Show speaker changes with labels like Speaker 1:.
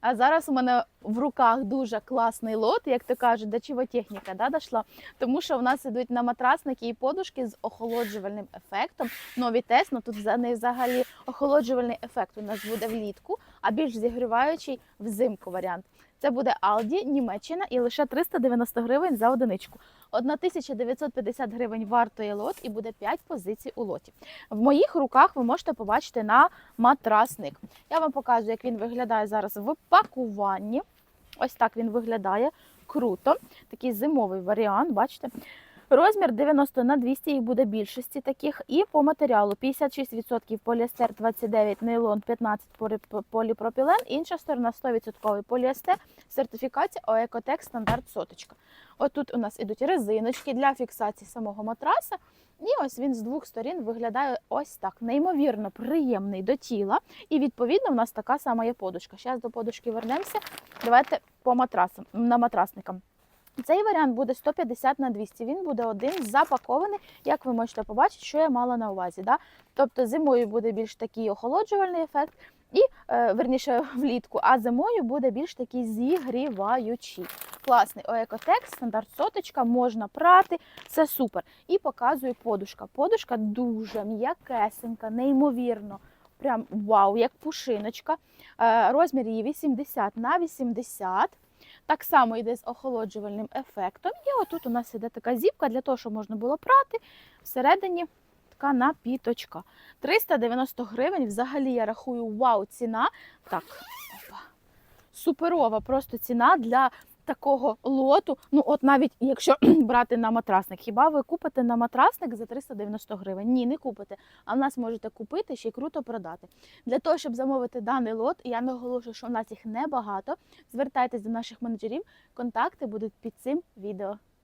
Speaker 1: А зараз у мене в руках дуже класний лот, як то кажуть, до чого техніка да, дошла. Тому що в нас ідуть на матрасники і подушки з охолоджувальним ефектом. Нові Тесно, тут за неї взагалі охолоджувальний ефект у нас буде влітку, а більш зігріваючий взимку варіант. Це буде Aldi, Німеччина і лише 390 гривень за одиничку. 1950 гривень вартує лот і буде 5 позицій у лоті. В моїх руках ви можете побачити на матрасник. Я вам показую, як він виглядає зараз в пакуванні. Ось так він виглядає. Круто. Такий зимовий варіант, бачите? Розмір 90 на 200, їх буде більшості таких. І по матеріалу 56% поліестер, 29 нейлон, 15 полі- поліпропілен. Інша сторона 100% поліестер, сертифікація ОЕКОТЕК стандарт соточка. Отут у нас ідуть резиночки для фіксації самого матраса. І ось він з двох сторін виглядає ось так. Неймовірно приємний до тіла. І відповідно в нас така сама є подушка. Зараз до подушки вернемося. Давайте по матрасам, на матрасникам. Цей варіант буде 150 на 200. Він буде один запакований, як ви можете побачити, що я мала на увазі. Да? Тобто зимою буде більш такий охолоджувальний ефект, і е, верніше влітку, а зимою буде більш такий зігріваючий. Класний Оекотек, стандарт соточка, можна прати, це супер. І показую подушка. Подушка дуже м'якесенька, неймовірно. Прям вау, як пушиночка. Е, Розмір її 80 на 80. Так само йде з охолоджувальним ефектом. І отут у нас іде така зіпка для того, щоб можна було прати. Всередині така напіточка. 390 гривень. Взагалі я рахую вау, ціна. Так, опа. суперова просто ціна для такого лоту. Ну, от навіть якщо брати на матрасник, хіба ви купите на матрасник за 390 гривень? Ні, не купите. А в нас можете купити ще й круто продати. Для того, щоб замовити даний лот, я наголошую, що в нас їх небагато. Звертайтесь до наших менеджерів, контакти будуть під цим відео.